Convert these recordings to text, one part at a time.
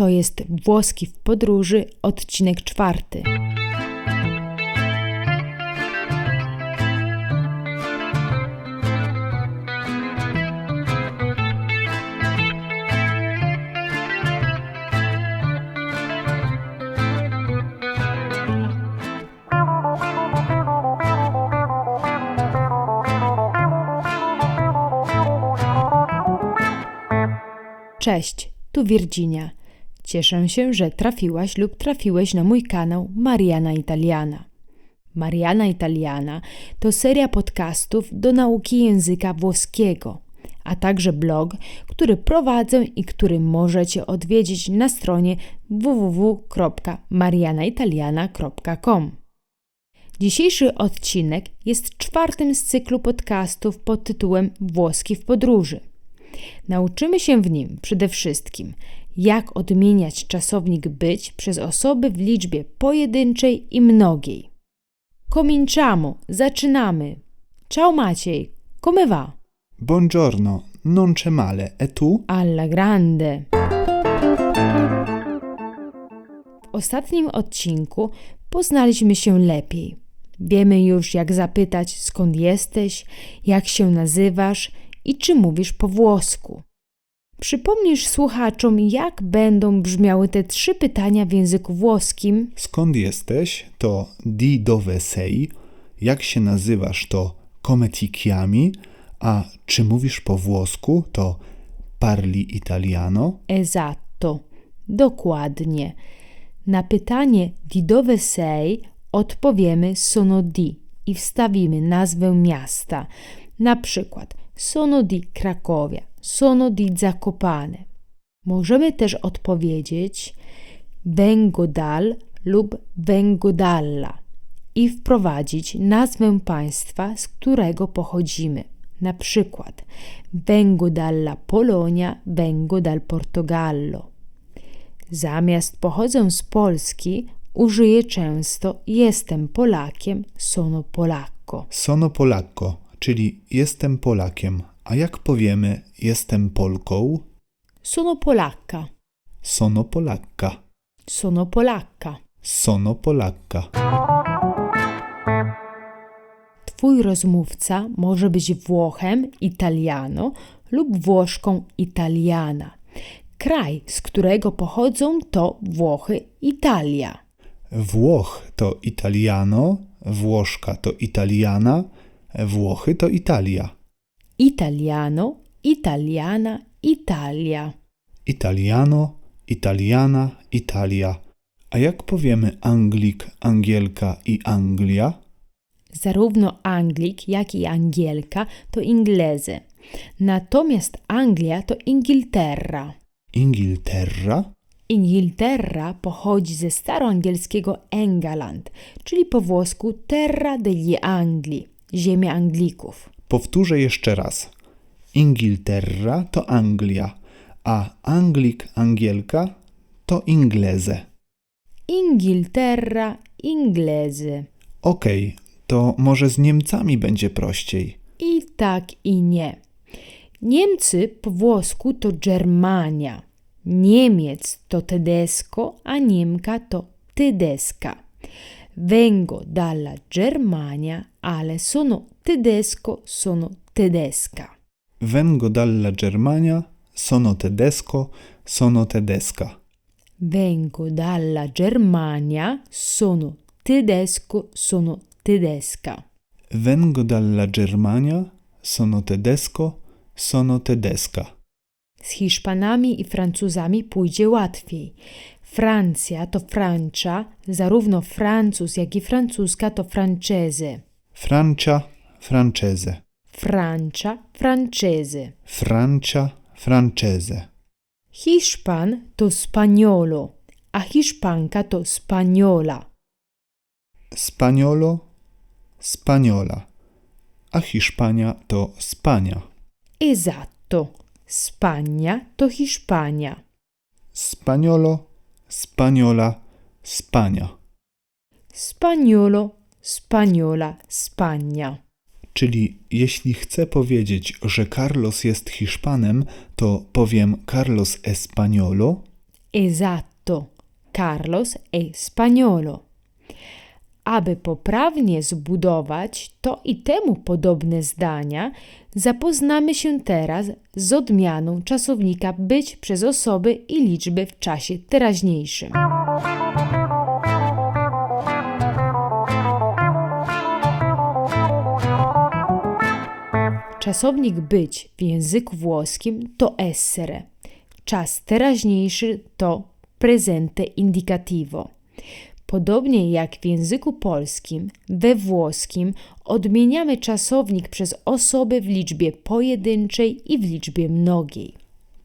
To jest Włoski w podróży, odcinek czwarty. Cześć, tu Virginia. Cieszę się, że trafiłaś lub trafiłeś na mój kanał Mariana Italiana. Mariana Italiana to seria podcastów do nauki języka włoskiego, a także blog, który prowadzę i który możecie odwiedzić na stronie www.marianaitaliana.com. Dzisiejszy odcinek jest czwartym z cyklu podcastów pod tytułem Włoski w podróży. Nauczymy się w nim przede wszystkim, jak odmieniać czasownik być przez osoby w liczbie pojedynczej i mnogiej. Cominciamo, zaczynamy. Ciao Maciej, come va? Buongiorno, non c'è male. E tu? Alla grande. W ostatnim odcinku poznaliśmy się lepiej. Wiemy już, jak zapytać, skąd jesteś, jak się nazywasz i czy mówisz po włosku. Przypomnisz słuchaczom, jak będą brzmiały te trzy pytania w języku włoskim? Skąd jesteś? To di dove sei. Jak się nazywasz? To come ti chiami. A czy mówisz po włosku? To parli italiano. Esatto, dokładnie. Na pytanie di dove sei odpowiemy sono di i wstawimy nazwę miasta. Na przykład sono di Cracovia, sono di Zakopane. Możemy też odpowiedzieć vengo dal lub vengo dalla i wprowadzić nazwę państwa, z którego pochodzimy. Na przykład vengo dalla Polonia, vengo dal Portogallo. Zamiast pochodzę z Polski, użyję często jestem Polakiem, sono polacco. Sono polacco, czyli jestem Polakiem. A jak powiemy jestem Polką? Sono polacca, Sono Polacca. sono polacca. Sono Polacca. Twój rozmówca może być Włochem Italiano lub Włoszką Italiana. Kraj, z którego pochodzą, to Włochy Italia. Włoch to Italiano, Włoszka to Italiana, Włochy to Italia. Italiano, Italiana, Italia. Italiano, Italiana, Italia. A jak powiemy Anglik, Angielka i Anglia? Zarówno Anglik, jak i Angielka to Ingleze. Natomiast Anglia to Ingilterra. Ingilterra? Inghilterra pochodzi ze staroangielskiego England, czyli po włosku Terra degli Angli, ziemia Anglików. Powtórzę jeszcze raz. Ingilterra to Anglia, a Anglik, Angielka to Ingleze. Inghilterra, Ingleze. Okej, to może z Niemcami będzie prościej. I tak i nie. Niemcy po włosku to Germania. Niemiec to tedesco, a Niemka to tedesca. Vengo dalla Germania, ale sono tedesco, sono tedesca. Vengo dalla Germania, sono tedesco, sono tedesca. Vengo dalla Germania, sono tedesco, sono tedesca. Vengo dalla Germania, sono tedesco, sono tedesca. Z Hiszpanami i Francuzami pójdzie łatwiej. Francja to Francia, zarówno Francuz, jak i francuska to francese. Francia, francese. Francia, francese. Francia, francese. Hiszpan to Spaniolo, a Hiszpanka to Spaniola. Spagnolo, Spaniola. A Hiszpania to Spania. Esatto. Spagna to Hiszpania. Spagnolo, Spaniola, Spania. Spaniolo, Spaniola, Spagna. Czyli jeśli chcę powiedzieć, że Carlos jest Hiszpanem, to powiem Carlos Españolo, Esatto. Carlos è spagnolo. Aby poprawnie zbudować to i temu podobne zdania, zapoznamy się teraz z odmianą czasownika być przez osoby i liczby w czasie teraźniejszym. Czasownik być w języku włoskim to essere. Czas teraźniejszy to presente indicativo. Podobnie jak w języku polskim, we włoskim odmieniamy czasownik przez osoby w liczbie pojedynczej i w liczbie mnogiej.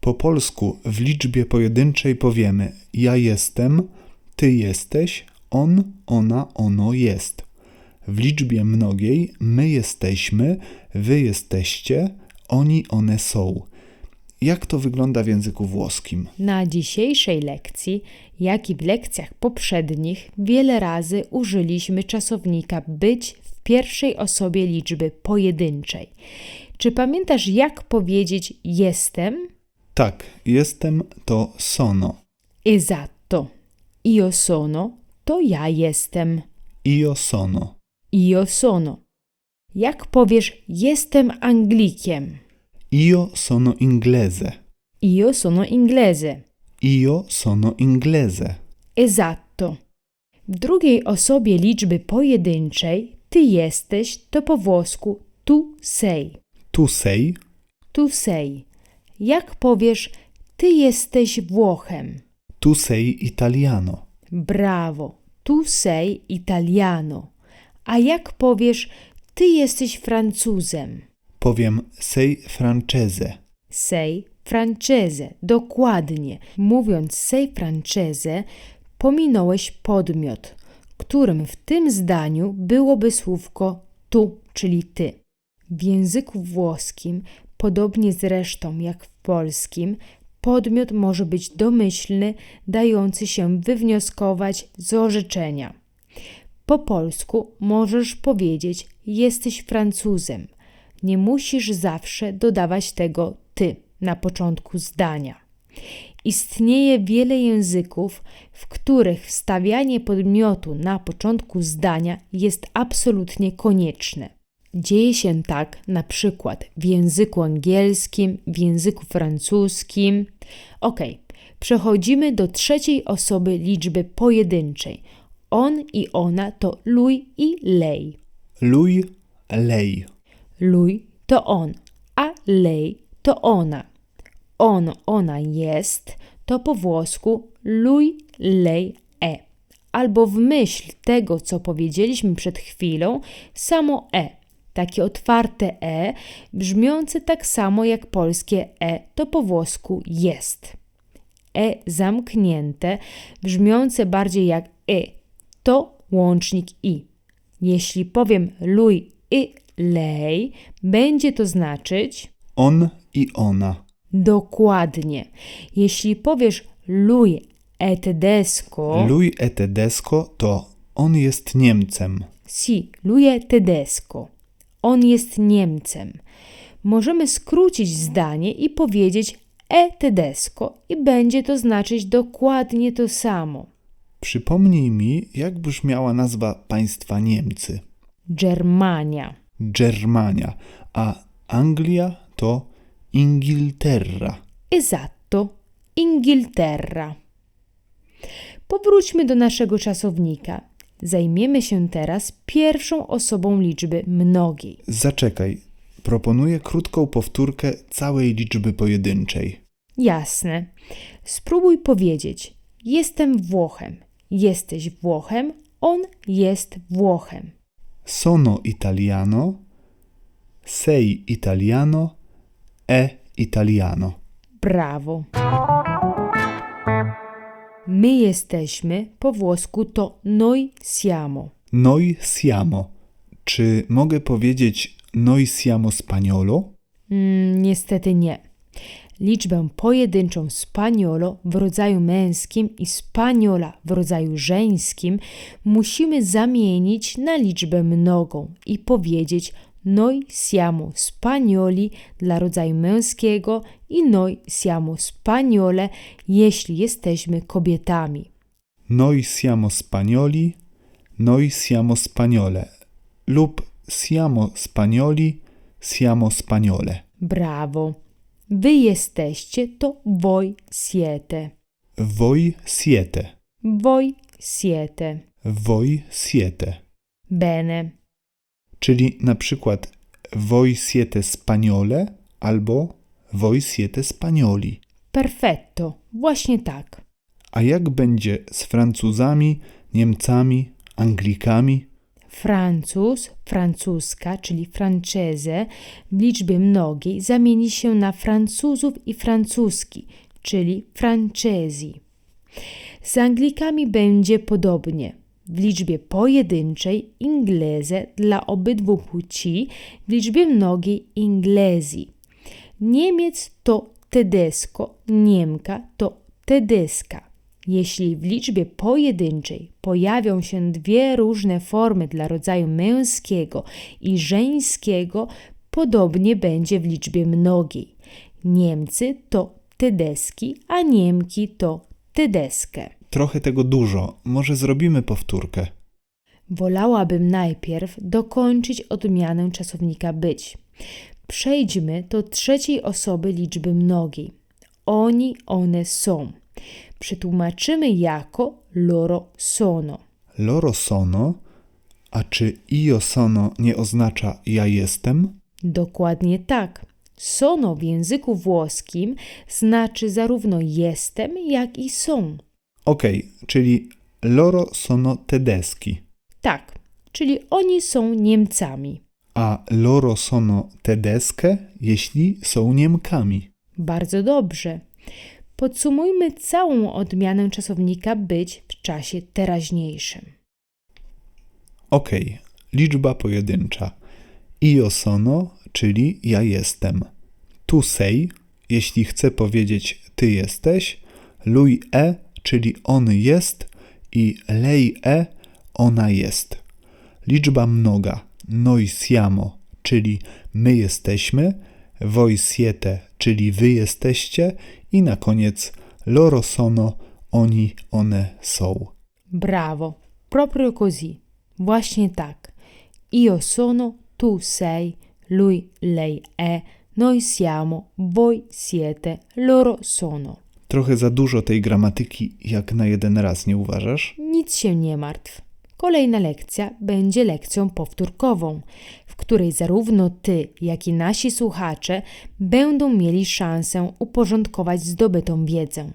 Po polsku w liczbie pojedynczej powiemy ja jestem, ty jesteś, on, ona, ono jest. W liczbie mnogiej my jesteśmy, wy jesteście, oni, one są. Jak to wygląda w języku włoskim? Na dzisiejszej lekcji, jak i w lekcjach poprzednich, wiele razy użyliśmy czasownika być w pierwszej osobie liczby pojedynczej. Czy pamiętasz, jak powiedzieć jestem? Tak, jestem to sono. Esatto. Io sono to ja jestem. Io sono. Io sono. Jak powiesz jestem Anglikiem? Io sono inglese. Io sono inglese. Io sono inglese. Esatto. W drugiej osobie liczby pojedynczej ty jesteś to po włosku tu sei. Tu sei. Tu sei. Jak powiesz ty jesteś Włochem? Tu sei italiano. Brawo. Tu sei italiano. A jak powiesz ty jesteś Francuzem? Powiem sei francese. Sei francese. Dokładnie. Mówiąc sei francese, pominąłeś podmiot, którym w tym zdaniu byłoby słówko tu, czyli ty. W języku włoskim, podobnie zresztą jak w polskim, podmiot może być domyślny, dający się wywnioskować z orzeczenia. Po polsku możesz powiedzieć jesteś Francuzem. Nie musisz zawsze dodawać tego ty na początku zdania. Istnieje wiele języków, w których wstawianie podmiotu na początku zdania jest absolutnie konieczne. Dzieje się tak na przykład w języku angielskim, w języku francuskim. Ok, przechodzimy do trzeciej osoby liczby pojedynczej. On i ona to lui i lei. Lui, lei. Lui to on, a lei to ona. On, ona jest to po włosku lui, lei, e. Albo w myśl tego, co powiedzieliśmy przed chwilą, samo e. Takie otwarte e, brzmiące tak samo jak polskie e, to po włosku jest. E zamknięte, brzmiące bardziej jak e, to łącznik i. Jeśli powiem lui i lei, będzie to znaczyć On i ona. dokładnie. Jeśli powiesz lui e tedesco, Lui e tedesco to on jest Niemcem. si, lui è tedesco. On jest Niemcem. Możemy skrócić zdanie i powiedzieć e tedesco i będzie to znaczyć dokładnie to samo. Przypomnij mi, jak brzmiała nazwa państwa Niemcy. Germania. Germania, a Anglia to Ingilterra. Esatto, Inghilterra. Powróćmy do naszego czasownika. Zajmiemy się teraz pierwszą osobą liczby mnogiej. Zaczekaj, proponuję krótką powtórkę całej liczby pojedynczej. Jasne. Spróbuj powiedzieć: Jestem Włochem. Jesteś Włochem. On jest Włochem. Sono italiano, sei italiano, è italiano. Brawo. My jesteśmy po włosku to noi siamo. Noi siamo. Czy mogę powiedzieć noi siamo spagnolo? Mm, niestety nie. Liczbę pojedynczą spaniolo w rodzaju męskim i spaniola w rodzaju żeńskim musimy zamienić na liczbę mnogą i powiedzieć noi siamo spagnoli dla rodzaju męskiego i noi siamo spagnole, jeśli jesteśmy kobietami. Noi siamo spagnoli, noi siamo spagnole lub siamo spagnoli, siamo spagnole. Brawo. Wy jesteście to voi siete. Voi siete, Voi siete. voi siete. Bene. Czyli na przykład voi siete spagnole albo voi siete spagnoli. Perfetto. Właśnie tak. A jak będzie z Francuzami, Niemcami, Anglikami? Francuz, francuska, czyli francese w liczbie mnogiej zamieni się na Francuzów i francuski, czyli francesi. Z Anglikami będzie podobnie. W liczbie pojedynczej inglese dla obydwu płci, w liczbie mnogiej inglesi. Niemiec to tedesco, Niemka to tedeska. Jeśli w liczbie pojedynczej pojawią się dwie różne formy dla rodzaju męskiego i żeńskiego, podobnie będzie w liczbie mnogiej. Niemcy to tedeski, a Niemki to tedeskę. Trochę tego dużo, może zrobimy powtórkę. Wolałabym najpierw dokończyć odmianę czasownika być. Przejdźmy do trzeciej osoby liczby mnogiej. Oni, one są. Przetłumaczymy jako loro sono. Loro sono, a czy io sono nie oznacza ja jestem? Dokładnie tak. Sono w języku włoskim znaczy zarówno jestem, jak i są. Okej, czyli loro sono tedeschi, Tak, czyli oni są Niemcami. a loro sono tedesche, jeśli są Niemkami. Bardzo dobrze. Podsumujmy całą odmianę czasownika być w czasie teraźniejszym. Okej, liczba pojedyncza. Io sono, czyli ja jestem. Tu sei, jeśli chcę powiedzieć ty jesteś. Lui e, czyli on jest. I lei e, ona jest. Liczba mnoga. Noi siamo, czyli my jesteśmy. Voi siete, czyli wy jesteście. I na koniec loro sono, oni, one są. Brawo, proprio così. Właśnie tak. Io sono, tu sei, lui, lei è, noi siamo, voi siete, loro sono. Trochę za dużo tej gramatyki, jak na jeden raz, nie uważasz? Nic się nie martw. Kolejna lekcja będzie lekcją powtórkową, w której zarówno ty, jak i nasi słuchacze będą mieli szansę uporządkować zdobytą wiedzę.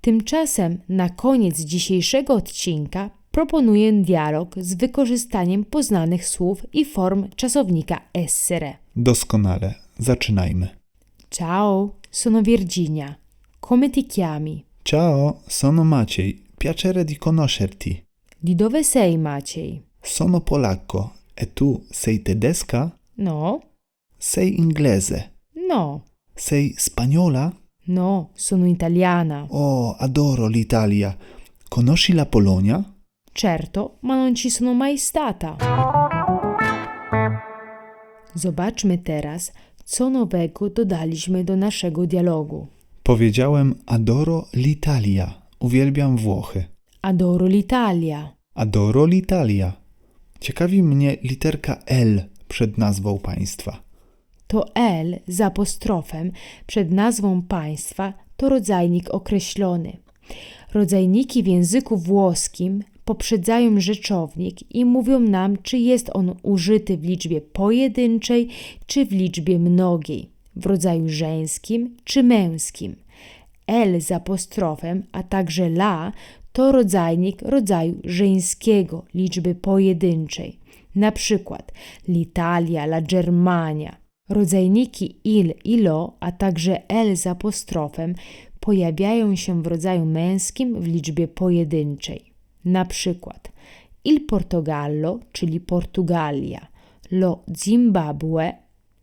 Tymczasem na koniec dzisiejszego odcinka proponuję dialog z wykorzystaniem poznanych słów i form czasownika essere. Doskonale. Zaczynajmy. Ciao, sono Virginia. Come ti chiami? Ciao, sono Maciej. Piacere di conoscerti. Di dove sei, Maciej? Sono polacco. E tu sei tedesca? No, Sei inglese. no, Sei spagnola? no, sono italiana. Oh, adoro l'Italia. Conosci la Polonia? Certo, ma non ci sono mai stata. Zobaczmy teraz, co nowego dodaliśmy do naszego dialogu. Powiedziałem adoro l'Italia. Uwielbiam Włochy. Adoro l'Italia. Adoro l'Italia. Ciekawi mnie literka L przed nazwą państwa. To L z apostrofem przed nazwą państwa to rodzajnik określony. Rodzajniki w języku włoskim poprzedzają rzeczownik i mówią nam, czy jest on użyty w liczbie pojedynczej, czy w liczbie mnogiej, w rodzaju żeńskim czy męskim. L z apostrofem, a także la to rodzajnik rodzaju żeńskiego, liczby pojedynczej. Na przykład l'Italia, la Germania. Rodzajniki il i lo, a także l z apostrofem pojawiają się w rodzaju męskim w liczbie pojedynczej. Na przykład il Portogallo, czyli Portugalia, lo Zimbabwe,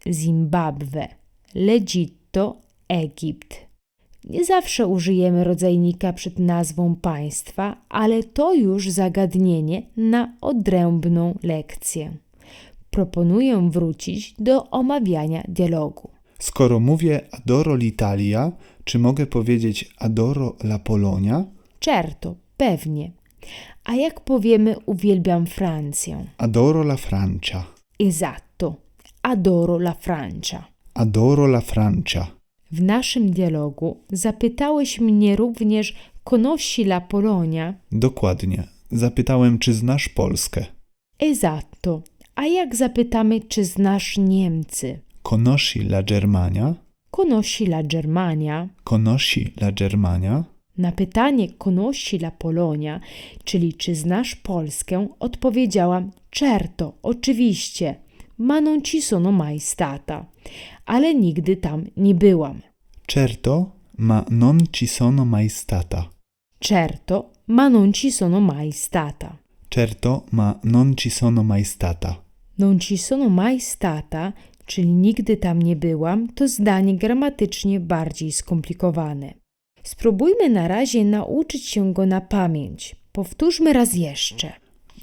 Zimbabwe, l'Egitto, Egipt. Nie zawsze użyjemy rodzajnika przed nazwą państwa, ale to już zagadnienie na odrębną lekcję. proponuję wrócić do omawiania dialogu. Skoro mówię adoro l'Italia, czy mogę powiedzieć adoro la Polonia? Certo, pewnie. A jak powiemy uwielbiam Francję? Adoro la Francia. Esatto, adoro la Francia. Adoro la Francia. W naszym dialogu zapytałeś mnie również, conosci la Polonia? Dokładnie. Zapytałem, czy znasz Polskę. Esatto. A jak zapytamy, czy znasz Niemcy? Conosci la Germania? Conosci la Germania? Conosci la Germania? Na pytanie conosci la Polonia, czyli czy znasz Polskę, odpowiedziałam certo, oczywiście, ma non ci sono mai stata, ale nigdy tam nie byłam. Certo, ma non ci sono mai stata. Certo, ma non ci sono mai stata. Certo, ma non ci sono mai stata. Non ci sono mai stata, czyli nigdy tam nie byłam, to zdanie gramatycznie bardziej skomplikowane. Spróbujmy na razie nauczyć się go na pamięć. Powtórzmy raz jeszcze.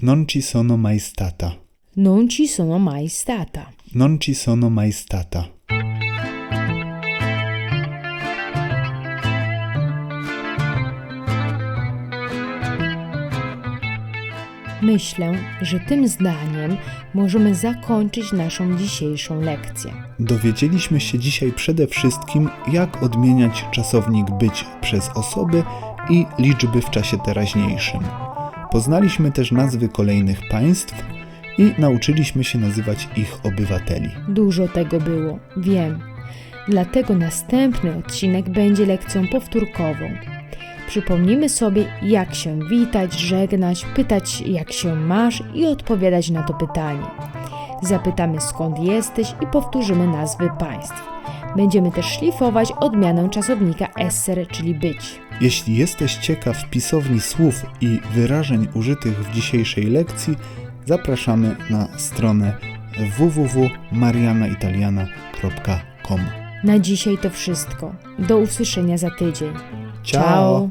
Non ci sono mai stata. Non ci sono mai stata. Non ci sono mai stata. Myślę, że tym zdaniem możemy zakończyć naszą dzisiejszą lekcję. Dowiedzieliśmy się dzisiaj przede wszystkim, jak odmieniać czasownik być przez osoby i liczby w czasie teraźniejszym. Poznaliśmy też nazwy kolejnych państw i nauczyliśmy się nazywać ich obywateli. Dużo tego było, wiem. Dlatego następny odcinek będzie lekcją powtórkową. Przypomnimy sobie, jak się witać, żegnać, pytać, jak się masz i odpowiadać na to pytanie. Zapytamy, skąd jesteś i powtórzymy nazwy państw. Będziemy też szlifować odmianę czasownika esser, czyli być. Jeśli jesteś ciekaw pisowni słów i wyrażeń użytych w dzisiejszej lekcji, zapraszamy na stronę www.marianaitaliana.com. Na dzisiaj to wszystko. Do usłyszenia za tydzień. Ciao.